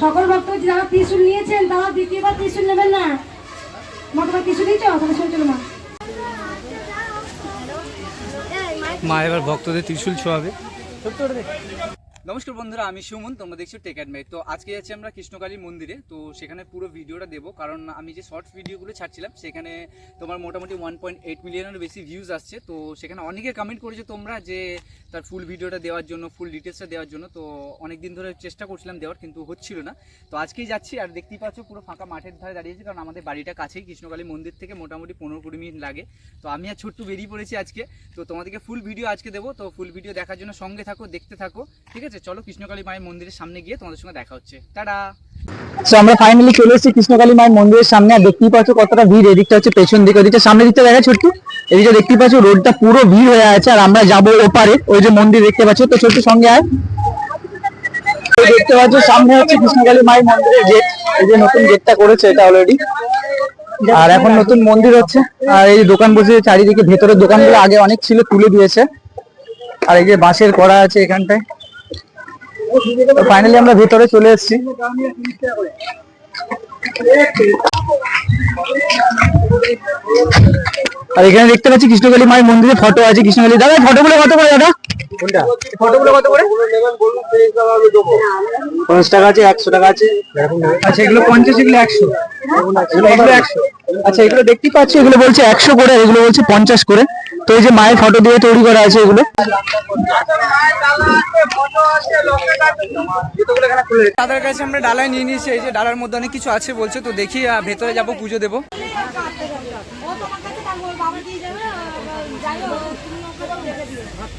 সকল ভক্ত যারা ত্রিশুল নিয়েছেন, তারা দ্বিতীয়বার ত্রিশুল নেবেন না? মা তোমার ত্রিশুল নিয়েছ তাহলে শুনে চলো মা। মা, এবার ভক্তদের ত্রিশুল ছোঁয়াবে। নমস্কার বন্ধুরা, আমি সুমন, তোমরা দেখছ টেক অ্যান্ড তো আজকে যাচ্ছি আমরা কৃষ্ণকালী মন্দিরে, তো সেখানে পুরো ভিডিওটা দেবো, কারণ আমি যে শর্টস ভিডিওগুলো ছাড়ছিলাম, সেখানে তোমার মোটামুটি ওয়ান পয়েন্ট এইট মিলিয়নের বেশি ভিউজ আসছে। তো সেখানে অনেকে কমেন্ট করেছে তোমরা যে তার ফুল ভিডিওটা দেওয়ার জন্য ফুল ডিটেলসটা দেওয়ার জন্য। তো অনেক দিন ধরে চেষ্টা করছিলাম দেওয়ার, কিন্তু হচ্ছিল না। তো আজকেই যাচ্ছি, আর দেখতেই পাচ্ছ পুরো ফাঁকা মাঠের ধারে দাঁড়িয়েছি কারণ আমাদের বাড়িটা কাছেই কৃষ্ণকালী মন্দির থেকে মোটামুটি পনেরো কুড়ি মিনিট লাগে। তো আমি আর ছোট্ট বেরিয়ে পড়েছি আজকে। তো তোমাদেরকে ফুল ভিডিও আজকে দেবো। তো ফুল ভিডিও দেখার জন্য সঙ্গে থাকো, দেখতে থাকো, ঠিক আছে? চলো কৃষ্ণকালী মায়ের মন্দিরের সামনে গিয়ে তোমাদের সঙ্গে দেখা হচ্ছে। টাটা! তো আমরা ফাইনালি চলে এসেছি কৃষ্ণকালী মায়ের মন্দিরের সামনে, আর দেখতেই পাচ্ছ কতটা ভিড়। এদিকটা হচ্ছে পেছন দিকে, ওদিকটা সামনে দিকটা দেখা ছোট্ট? এদিকে দেখতেই পাচ্ছ রোডটা পুরো ভিড় হয়ে আছে, আর আমরা যাব ওপারে, ওই যে মন্দির দেখতে পাচ্ছ। তো ছোট্ট, সঙ্গে তো দেখতে পাচ্ছ, সামনে হচ্ছে কৃষ্ণকালী মায়ের মন্দিরের গেট এই যে নতুন গেটটা করেছে এটা অলরেডি আর এখন নতুন মন্দির হচ্ছে, আর এই দোকান বসেছে চারিদিকে ভেতরের দোকানগুলো আগে অনেক ছিল, তুলে দিয়েছে। আর এই যে বাঁশের করা আছে এখানটায়। ফাইনালি আমরা ভেতরে চলে এসেছি। আর এখানে দেখতে পাচ্ছি কৃষ্ণকালী মায়ের মন্দিরে ফটো আছে। কৃষ্ণকালী, দাদা ফটোগুলো কত করে দাদা? ফটোগুলো কত করে? পঞ্চাশ টাকা আছে একশো টাকা আছে। আচ্ছা এগুলো পঞ্চাশ এগুলো একশো। এগুলো একশো আচ্ছা এগুলো দেখতেই পাচ্ছি? এগুলো বলছে একশো করে এগুলো বলছে পঞ্চাশ করে। তো এই যে মায়ের ফটো দিয়ে তৈরি করা আছে এগুলো। দাদার কাছে আমরা ডালায় নিয়ে নিয়েছি এই যে ডালার মধ্যে অনেক কিছু আছে বলছে তো দেখি ভেতরে যাব পুজো দেবো।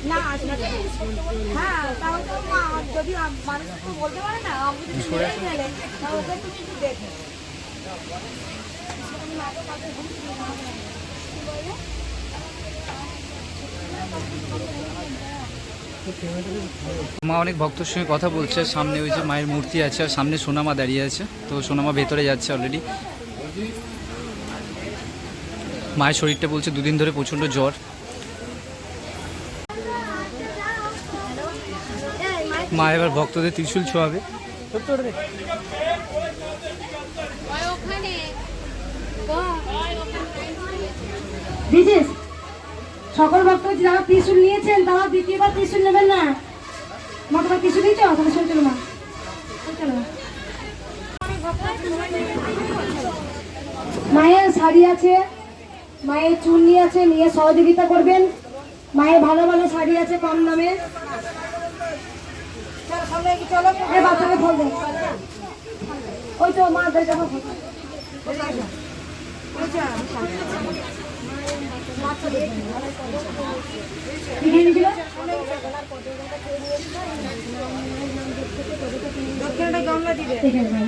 না হ্যাঁ তাহলে তো মা- যদি মানুষ একটু বলতে পারে না আমি যদি ছেড়ে গেলে তাহলে ওকে তুমি একটু দেখো। মা অনেক ভক্তর সঙ্গে কথা বলছে সামনে ওই যে মায়ের মূর্তি আছে আর সামনে সোনামা দাঁড়িয়ে আছে। তো সোনামা ভেতরে যাচ্ছে অলরেডি মায়ের শরীরটা বলছে দুদিন ধরে প্রচণ্ড জ্বর। মা এবার ভক্তদের ত্রিশূল ছোঁয়াবে। সকল ভক্ত যারা ত্রিশুল নিয়েছেন, তারা দ্বিতীয়বার ত্রিশুল নেবেন না। মা, তোমার ত্রিশুল নিয়েছ? তাহলে শোন চলো মা। মায়ের শাড়ি আছে, মায়ের চুন্নি আছে, নিয়ে সহযোগিতা করবেন। মায়ের ভালো ভালো শাড়ি আছে কম দামে। এই বাচ্চাকে ফল দেন ওই তো মা দেখে কি দিয়ে দিয়েছিল? ঠিক আছে ভাই।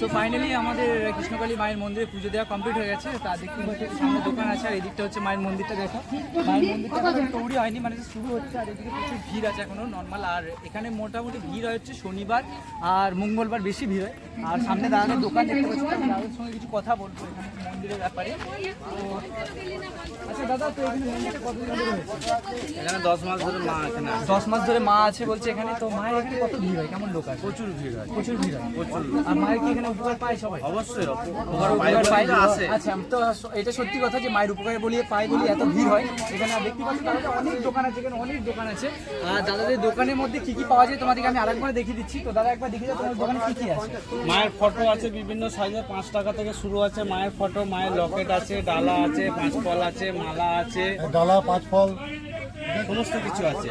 তো ফাইনালি আমাদের কৃষ্ণকালী মায়ের মন্দিরে পুজো দেওয়া কমপ্লিট হয়ে গেছে। তার পাচ্ছি সামনে দোকান আছে আর এদিকটা হচ্ছে মায়ের মন্দিরটা দেখো। মায়ের মন্দিরটা এখনও তৈরি হয়নি মানে শুরু হচ্ছে আর এদিকে প্রচুর ভিড় আছে এখনও নর্মাল আর এখানে মোটামুটি ভিড় হয় হচ্ছে শনিবার আর মঙ্গলবার বেশি ভিড় হয়। আর সামনে দাদাদের দোকান দেখতে পাচ্ছি তো দাদার সঙ্গে কিছু কথা বলব এখানে মন্দিরের ব্যাপারে। আচ্ছা দাদা তো এখানে মন্দিরটা কতদিন ধরে হয়েছে এখানে দশ মাস ধরে মা এখানে দশ মাস ধরে মা আছে বলছে এখানে তো মায়ের এখানে কত ভিড় হয়? কেমন লোক আছে? প্রচুর ভিড় হয়। প্রচুর ভিড় হয়। প্রচুর। আর মায়ের কি এখানে উপকার পায় সবাই। অবশ্যই উপকার পায় আসে আচ্ছা তো এটা সত্যি কথা যে মায়ের উপকার বলিয়ে পায় বলি এত ভিড় হয়। এখানে দেখতে পাচ্ছি অনেক দোকান আছে এখানে অনেক দোকান আছে। আর দাদাদের দোকানের মধ্যে কি কি পাওয়া যায় তোমাদেরকে আমি আরেকবার দেখিয়ে দিচ্ছি। তো দাদা একবার দেখিয়ে দাও তোমার দোকানে কি কি আছে। মায়ের ফটো আছে বিভিন্ন সাইজে পাঁচ টাকা থেকে শুরু আছে মায়ের ফটো মায়ের লকেট আছে ডালা আছে পাঁচ ফল আছে মালা আছে। ডালা পাঁচ ফল। সমস্ত কিছু আছে।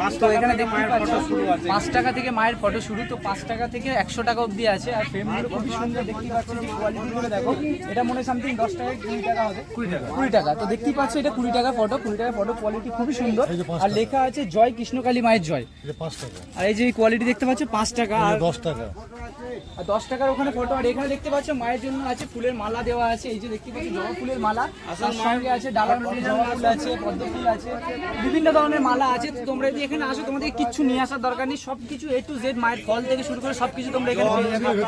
পাঁচ তো টাকা এখানে দেখতে মায়ের ফটো শুরু আছে। পাঁচ টাকা থেকে মায়ের ফটো শুরু তো পাঁচ টাকা থেকে একশো টাকা অবধি আছে। আর ফ্রেমগুলো খুবই সুন্দর দেখতে পাচ্ছ যে কোয়ালিটিগুলো দেখো। এটা মনে হয় সামথিং দশ টাকা কুড়ি টাকা হবে। কুড়ি টাকা। কুড়ি টাকা। তো দেখতেই পাচ্ছ এটা কুড়ি টাকা ফটো কুড়ি টাকা ফটো কোয়ালিটি খুবই সুন্দর। আর লেখা আছে জয় কৃষ্ণকালী মায়ের জয়। পাঁচ টাকা। আর এই যে কোয়ালিটি দেখতে পাচ্ছ পাঁচ টাকা। আর দশ টাকা। আর দশ টাকার ওখানে ফটো আর এখানে দেখতে পাচ্ছ মায়ের জন্য আছে ফুলের মালা দেওয়া আছে। এই যে দেখতে পাচ্ছ জবা ফুলের মালা। তার সঙ্গে আছে ডালা ফুলের জবা ফুল আছে পদ্ম ফুল আছে বিভিন্ন ধরনের মালা আছে তো তোমরা যদি এখানে আসো তোমাদের কিচ্ছু নিয়ে আসার দরকার নেই সব কিছু এ টু জেড মায়ের ফল থেকে শুরু করে সব কিছু তোমরা এখানে পেয়ে যাবে।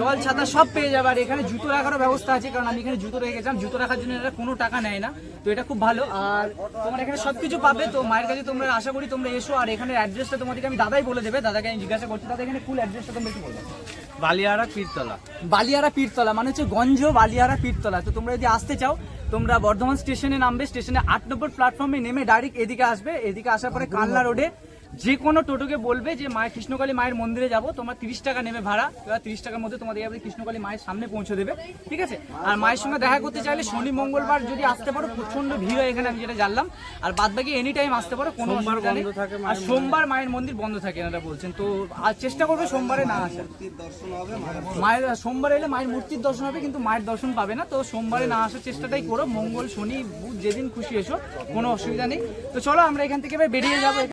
জল ছাতা সব পেয়ে যাবে আর এখানে জুতো রাখারও ব্যবস্থা আছে কারণ আমি এখানে জুতো রেখেছিলাম জুতো রাখার জন্য এটা কোনো টাকা নেয় না তো এটা খুব ভালো। আর তোমরা এখানে সব কিছু পাবে তো মায়ের কাছে তোমরা আশা করি তোমরা এসো আর এখানে অ্যাড্রেসটা তোমাদেরকে আমি দাদাই বলে দেবে দাদাকে আমি জিজ্ঞাসা করছি দাদা এখানে ফুল অ্যাড্রেসটা তোমরা একটু বলবে বালিয়াড়া পীরতলা। বালিয়ারা পীরতলা মানে হচ্ছে গঞ্জ বালিয়ারা পীরতলা তো তোমরা যদি আসতে চাও তোমরা বর্ধমান স্টেশনে নামবে, স্টেশনে আট নম্বর প্ল্যাটফর্মে নেমে ডাইরেক্ট এদিকে আসবে, এদিকে আসার পরে কালনা রোডে যে কোনো টোটোকে বলবে যে মায়ের কৃষ্ণকালী মায়ের মন্দিরে যাব তোমার তিরিশ টাকা নেবে ভাড়া। এবার তিরিশ টাকার মধ্যে তোমাদের যাবে কৃষ্ণকালী মায়ের সামনে পৌঁছে দেবে ঠিক আছে? আর মায়ের সঙ্গে দেখা করতে চাইলে শনি মঙ্গলবার যদি আসতে পারো প্রচণ্ড ভিড় হয় এখানে আমি যেটা জানলাম। আর বাদ বাকি এনি টাইম আসতে পারো কোনো সোমবার অসুবিধা নেই। আর সোমবার মায়ের মন্দির বন্ধ থাকে এনারা বলছেন। তো আর চেষ্টা করবে সোমবারে না আসার। মায়ের সোমবার এলে মায়ের মূর্তির দর্শন হবে কিন্তু মায়ের দর্শন পাবে না। তো সোমবারে না আসার চেষ্টাটাই করো। মঙ্গল শনি বুধ যেদিন খুশি এসো কোনো অসুবিধা নেই। তো চলো আমরা এখান থেকে এবার বেরিয়ে যাব।